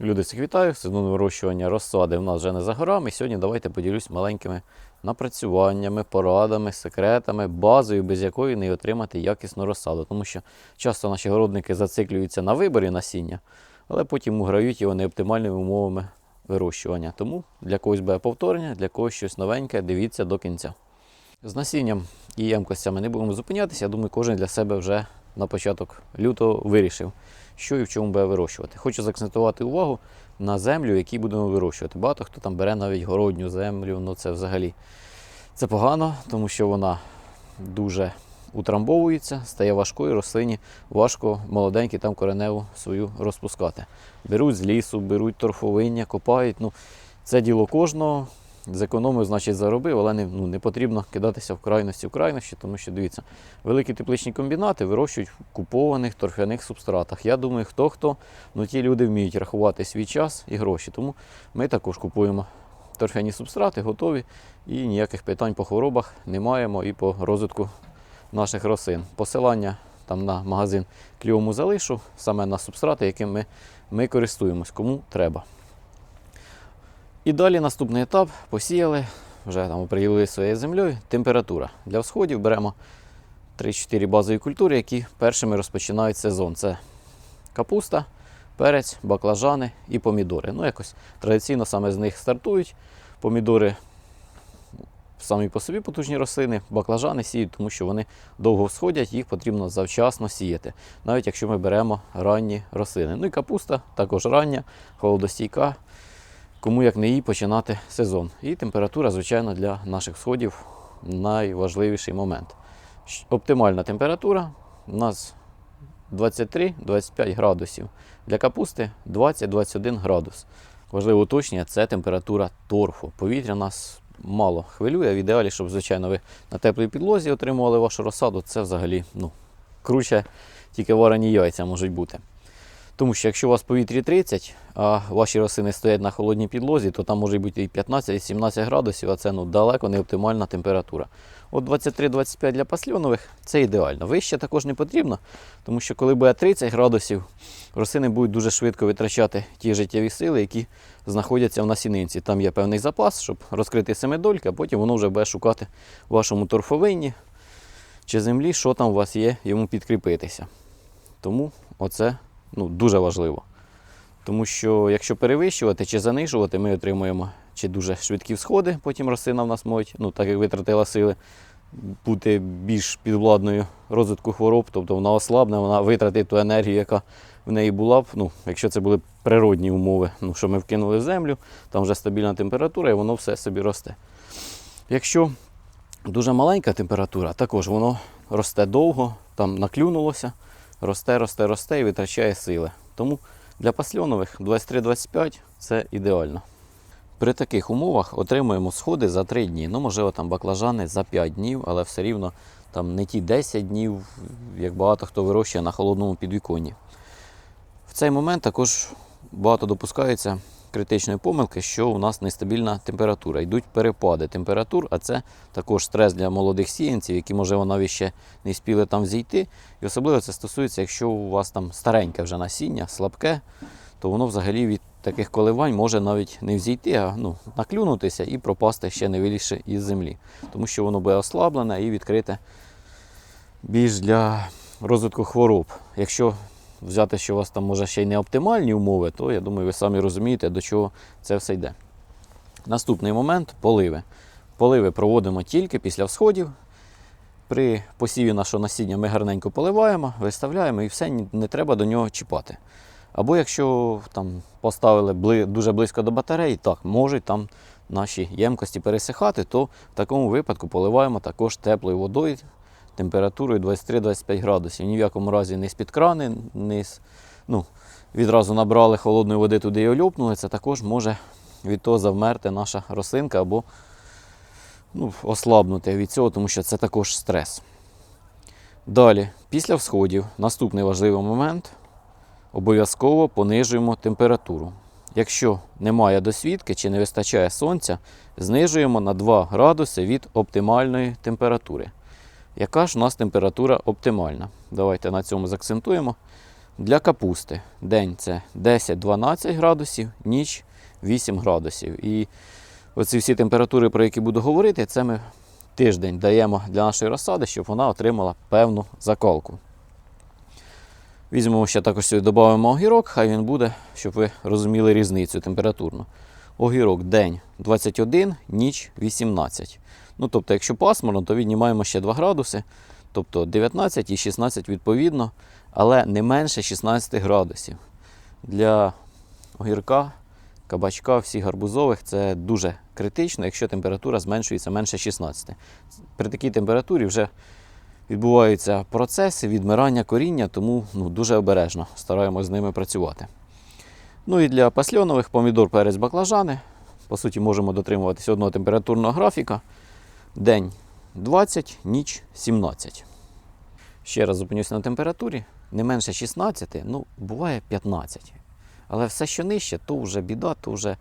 Люди всіх вітаю. Сезон вирощування розсади в нас вже не за горами. Сьогодні давайте поділюсь маленькими напрацюваннями, порадами, секретами, базою, без якої не отримати якісну розсаду. Тому що часто наші городники зациклюються на виборі насіння, але потім уграють його неоптимальними умовами вирощування. Тому для когось буде повторення, для когось щось новеньке. Дивіться до кінця. З насінням і ємкостями не будемо зупинятися. Я думаю, кожен для себе вже на початок лютого вирішив, що і в чому буде вирощувати. Хочу заакцентувати увагу на землю, яку будемо вирощувати. Багато хто там бере навіть городню землю, ну це взагалі це погано, тому що вона дуже утрамбовується, стає важкою, рослині важко молоденькі там кореневу свою розпускати. Беруть з лісу, беруть торфовиння, копають. Ну, це діло кожного. Зекономив, значить, заробив, але не, ну, не потрібно кидатися в крайності в крайності, тому що дивіться, великі тепличні комбінати вирощують в купованих торфяних субстратах. Я думаю, хто хто, ну ті люди вміють рахувати свій час і гроші. Тому ми також купуємо торфяні субстрати, готові, і ніяких питань по хворобах не маємо і по розвитку наших рослин. Посилання там на магазин кліому залишу, саме на субстрати, яким ми, ми користуємось, кому треба. І далі наступний етап посіяли, вже там оприділили своєю землею. Температура. Для всходів беремо 3-4 базові культури, які першими розпочинають сезон. Це капуста, перець, баклажани і помідори. Ну, якось традиційно саме з них стартують. Помідори самі по собі потужні рослини, баклажани сіють, тому що вони довго всходять, їх потрібно завчасно сіяти, навіть якщо ми беремо ранні рослини. Ну і капуста також рання, холодостійка кому як не їй починати сезон. І температура, звичайно, для наших сходів найважливіший момент. Оптимальна температура у нас 23-25 градусів. Для капусти 20-21 градус. Важливе уточнення це температура торфу. Повітря нас мало хвилює. В ідеалі, щоб, звичайно, ви на теплій підлозі отримували вашу розсаду, це взагалі ну, круче, тільки варені яйця можуть бути. Тому що якщо у вас в повітрі 30, а ваші рослини стоять на холодній підлозі, то там може бути і 15, і 17 градусів, а це ну, далеко не оптимальна температура. От 23-25 для пасльонових це ідеально. Вище також не потрібно, тому що коли буде 30 градусів, рослини будуть дуже швидко витрачати ті життєві сили, які знаходяться в насінинці. Там є певний запас, щоб розкрити семидольки, а потім воно вже буде шукати в вашому торфовинні чи землі, що там у вас є, йому підкріпитися. Тому оце ну, дуже важливо. Тому що якщо перевищувати чи занижувати, ми отримуємо чи дуже швидкі всходи, потім рослина в нас можуть, ну так як витратила сили, бути більш підвладною розвитку хвороб, тобто вона ослабне, вона витратить ту енергію, яка в неї була б, ну, якщо це були природні умови, ну, що ми вкинули в землю, там вже стабільна температура і воно все собі росте. Якщо дуже маленька температура, також воно росте довго, там наклюнулося, росте, росте, росте і витрачає сили. Тому для пасльонових 23-25 це ідеально. При таких умовах отримуємо сходи за 3 дні. Ну, можливо, там баклажани за 5 днів, але все рівно там не ті 10 днів, як багато хто вирощує на холодному підвіконні. В цей момент також багато допускається критичної помилки, що у нас нестабільна температура. Йдуть перепади температур, а це також стрес для молодих сіянців, які, можливо, навіть ще не спіли там зійти. І особливо це стосується, якщо у вас там стареньке вже насіння, слабке, то воно взагалі від таких коливань може навіть не взійти, а ну, наклюнутися і пропасти ще не вилізши із землі. Тому що воно буде ослаблене і відкрите більш для розвитку хвороб. Якщо взяти, що у вас там може ще й не оптимальні умови, то я думаю, ви самі розумієте, до чого це все йде. Наступний момент поливи. Поливи проводимо тільки після всходів. При посіві нашого насіння ми гарненько поливаємо, виставляємо і все, не треба до нього чіпати. Або якщо там поставили бли, дуже близько до батареї, так, можуть там наші ємкості пересихати, то в такому випадку поливаємо також теплою водою температурою 23-25 градусів. Ні в якому разі не з-під крани, не з, ну, відразу набрали холодної води туди і ольопнули, це також може від того завмерти наша рослинка або ну, ослабнути від цього, тому що це також стрес. Далі, після всходів, наступний важливий момент обов'язково понижуємо температуру. Якщо немає досвідки чи не вистачає сонця, знижуємо на 2 градуси від оптимальної температури. Яка ж у нас температура оптимальна? Давайте на цьому заакцентуємо. Для капусти день це 10-12 градусів, ніч 8 градусів. І оці всі температури, про які буду говорити, це ми тиждень даємо для нашої розсади, щоб вона отримала певну закалку. Візьмемо ще також сюди додамо огірок, хай він буде, щоб ви розуміли різницю температурну. Огірок день 21, ніч 18. Ну, тобто, якщо пасмурно, то віднімаємо ще 2 градуси, тобто 19 і 16 відповідно, але не менше 16 градусів. Для огірка, кабачка, всіх гарбузових це дуже критично, якщо температура зменшується менше 16. При такій температурі вже відбуваються процеси відмирання коріння, тому ну, дуже обережно стараємось з ними працювати. Ну і для пасльонових помідор, перець, баклажани. По суті, можемо дотримуватися одного температурного графіка. День 20, ніч 17. Ще раз зупинюся на температурі. Не менше 16, ну, буває 15. Але все, що нижче, то вже біда, то вже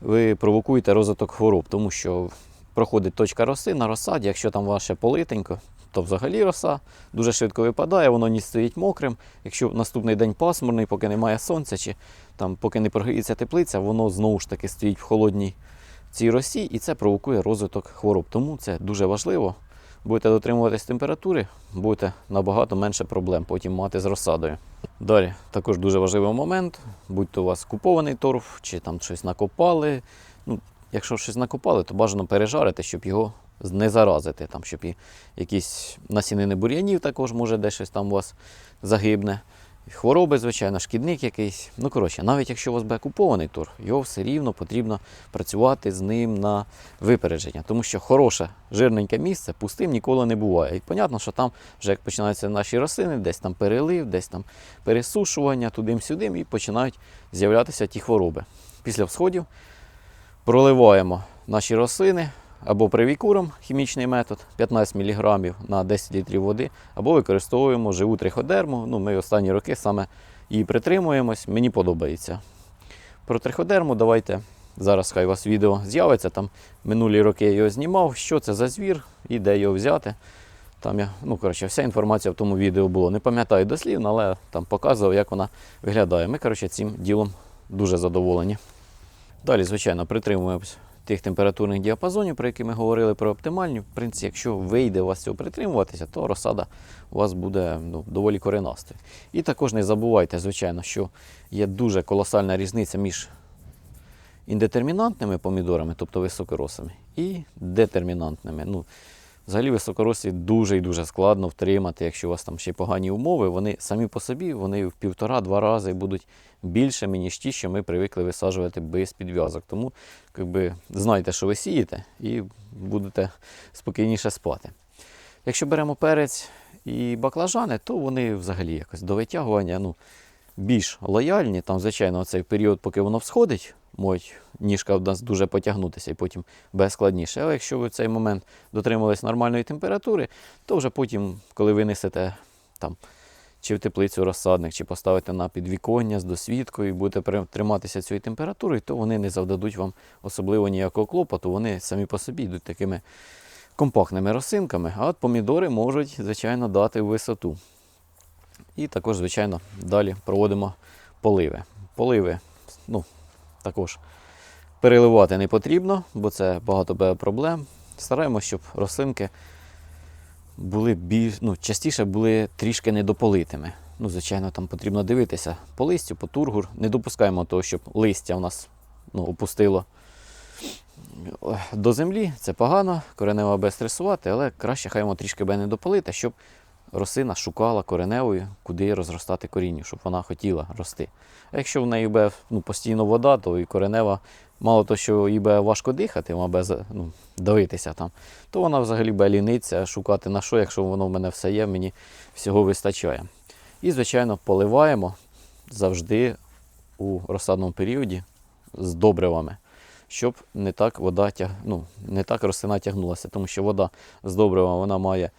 ви провокуєте розвиток хвороб, тому що проходить точка роси на розсаді, якщо там ваше политенько, то взагалі роса дуже швидко випадає, воно не стоїть мокрим. Якщо наступний день пасмурний, поки немає сонця, чи там, поки не прогріється теплиця, воно знову ж таки стоїть в холодній цій росі, і це провокує розвиток хвороб. Тому це дуже важливо. Будете дотримуватись температури, будете набагато менше проблем потім мати з розсадою. Далі також дуже важливий момент, будь-то у вас купований торф, чи там щось накопали. Ну, якщо щось накопали, то бажано пережарити, щоб його не заразити, там, щоб і якісь насінини бур'янів також може десь щось там у вас загибне. Хвороби, звичайно, шкідник якийсь. Ну, коротше, навіть якщо у вас буде купований торф, його все рівно потрібно працювати з ним на випередження. Тому що хороше, жирненьке місце пустим ніколи не буває. І понятно, що там, вже як починаються наші рослини, десь там перелив, десь там пересушування, туди-сюди, і починають з'являтися ті хвороби. Після всходів проливаємо наші рослини або привікуром хімічний метод 15 мг на 10 літрів води, або використовуємо живу триходерму. Ну, ми останні роки саме її притримуємось, мені подобається. Про триходерму давайте. Зараз хай у вас відео з'явиться. Там минулі роки я його знімав, що це за звір і де його взяти. Там я, ну коротше, вся інформація в тому відео була. Не пам'ятаю дослівно, але там показував, як вона виглядає. Ми, коротше, цим ділом дуже задоволені. Далі, звичайно, притримуємось тих температурних діапазонів, про які ми говорили про оптимальні. В принципі, якщо вийде у вас цього притримуватися, то розсада у вас буде ну, доволі коренастою. І також не забувайте, звичайно, що є дуже колосальна різниця між індетермінантними помідорами, тобто високоросами, і детермінантними. Ну, Взагалі високорослі дуже і дуже складно втримати, якщо у вас там ще погані умови, вони самі по собі вони в півтора-два рази будуть більшими, ніж ті, що ми привикли висаджувати без підв'язок. Тому якби, знайте, що ви сієте, і будете спокійніше спати. Якщо беремо перець і баклажани, то вони взагалі якось до витягування ну, більш лояльні. Там, звичайно, цей період, поки воно всходить, можуть ніжка в нас дуже потягнутися і потім без складніше. Але якщо ви в цей момент дотримались нормальної температури, то вже потім, коли ви несете там, чи в теплицю розсадник, чи поставите на підвіконня з досвідкою і будете триматися цієї температури, то вони не завдадуть вам особливо ніякого клопоту. Вони самі по собі йдуть такими компактними росинками, а от помідори можуть, звичайно, дати висоту. І також, звичайно, далі проводимо поливи. Поливи, ну, також переливати не потрібно, бо це багато проблем. Стараємося, щоб рослинки були більш, ну, частіше були трішки недополитими. Ну, звичайно, там потрібно дивитися по листю, по тургур. Не допускаємо того, щоб листя у нас ну, опустило до землі. Це погано, коренева буде стресувати, але краще хай воно трішки буде недополите, щоб рослина шукала кореневою, куди розростати корінню, щоб вона хотіла рости. А якщо в неї буде ну, постійно вода, то і коренева, мало того, що їй буде важко дихати, вона буде ну, давитися там, то вона взагалі буде ліниться, шукати на що, якщо воно в мене все є, мені всього вистачає. І, звичайно, поливаємо завжди у розсадному періоді з добривами, щоб не так вода тяг... ну, не так рослина тягнулася, тому що вода з добривами вона має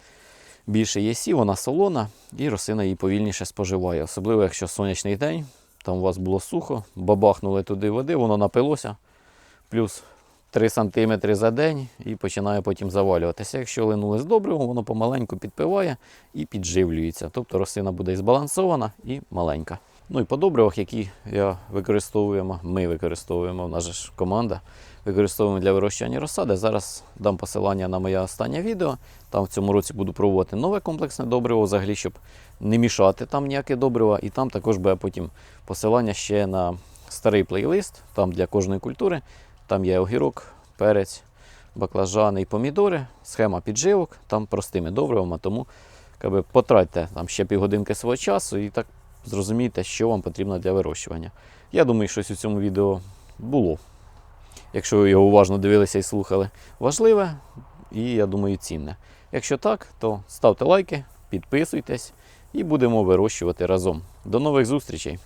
більше є сі, вона солона, і рослина її повільніше споживає. Особливо, якщо сонячний день, там у вас було сухо, бабахнули туди води, воно напилося, плюс 3 см за день і починає потім завалюватися. Якщо линули з добривом, воно помаленьку підпиває і підживлюється. Тобто рослина буде збалансована і маленька. Ну і по добривах, які я використовуємо, ми використовуємо, нас ж команда, використовуємо для вирощування розсади. Зараз дам посилання на моє останнє відео. Там в цьому році буду проводити нове комплексне добриво, взагалі, щоб не мішати там ніяке добриво. І там також буде потім посилання ще на старий плейлист, там для кожної культури. Там є огірок, перець, баклажани і помідори, схема підживок, там простими добривами, тому якби, потратьте там ще півгодинки свого часу і так зрозумієте, що вам потрібно для вирощування. Я думаю, щось у цьому відео було. Якщо ви його уважно дивилися і слухали, важливе і, я думаю, цінне. Якщо так, то ставте лайки, підписуйтесь і будемо вирощувати разом. До нових зустрічей!